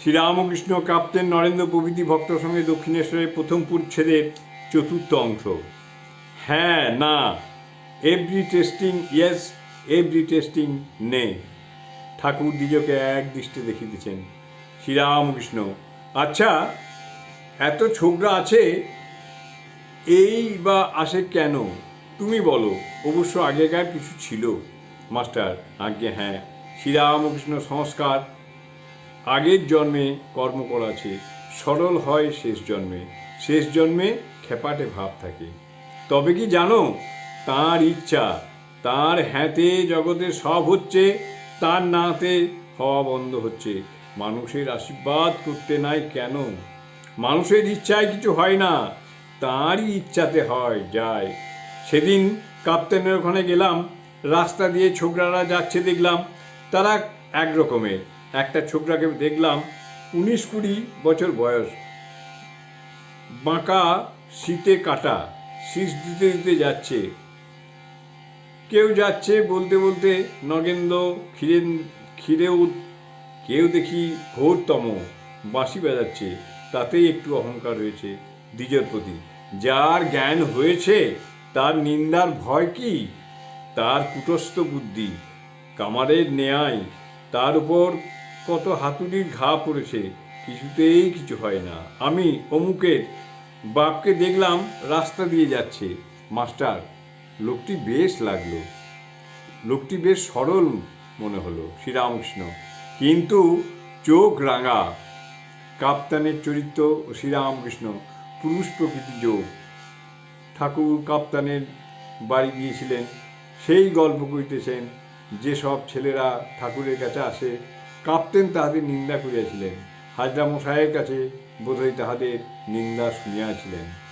শ্রীরামকৃষ্ণ কাপ্তেন নরেন্দ্র প্রভৃতি ভক্ত সঙ্গে দক্ষিণেশ্বরের প্রথম পরিচ্ছেদের চতুর্থ অংশ। হ্যাঁ না every testing yes every testing নে ঠাকুর দ্বিজকে এক দৃষ্টে দেখিতেছেন শ্রীরামকৃষ্ণ। আচ্ছা এত ছোকরা আছে, এই বা আসে কেন? তুমি বলো, অবশ্য আগেকার কিছু ছিল। মাস্টার, আজ্ঞে হ্যাঁ শ্রীরামকৃষ্ণ সংস্কার আগের জন্মে কর্ম করাছে সরল হয় শেষ জন্মে। শেষ জন্মে খেপাটে ভাব থাকে। তবে কি জানো, তার ইচ্ছা, তার হ্যাঁতে জগতে সব হচ্ছে, তার নাতে হওয়া বন্ধ হচ্ছে। মানুষের আশীর্বাদ করতে নাই কেন? মানুষের ইচ্ছায় কিছু হয় না, তাঁরই ইচ্ছাতে হয়, যায়। সেদিন কাপ্তেনের ওখানে গেলাম, রাস্তা দিয়ে ছোকরারা যাচ্ছে দেখলাম, তারা এক রকমের। একটা ছোকরাকে দেখলাম উনিশ কুড়ি বছর বয়স। বাঁকা শীতে কাটা, শীষ দিতে দিতে যাচ্ছে। কেউ যাচ্ছে বলতে বলতে নগেন্দ্র ক্ষীরে ক্ষীরেও কেউ দেখি ঘোরতম বাঁশি বাজাচ্ছে, তাতেই একটু অহংকার রয়েছে দ্বিজের প্রতি। যার জ্ঞান হয়েছে, তার নিন্দার ভয় কি? তার কুটস্থ বুদ্ধি, কামারের ন্যায়, তার উপর কত হাতুড়ির ঘা পড়েছে, কিছুতেই কিছু হয় না। আমি অমুকের বাপকে দেখলাম রাস্তা দিয়ে যাচ্ছে। মাস্টার, লোকটি বেশ লাগল। লোকটি বেশ সরল মনে হলো, শ্রীরামকৃষ্ণ। কিন্তু চোখ রাঙা। কাপ্তানের চরিত্র ও শ্রীরামকৃষ্ণ, পুরুষ প্রকৃতি যোগ। ঠাকুর কাপ্তানের বাড়ি গিয়েছিলেন, সেই গল্প করিতেছেন, যেসব ছেলেরা ঠাকুরের কাছে আসে কাপ্তেন তাহাদের নিন্দা করিয়াছিলেন। হাজরা মশাইয়ের কাছে বোধহয় তাহাদের নিন্দা শুনিয়াছিলেন।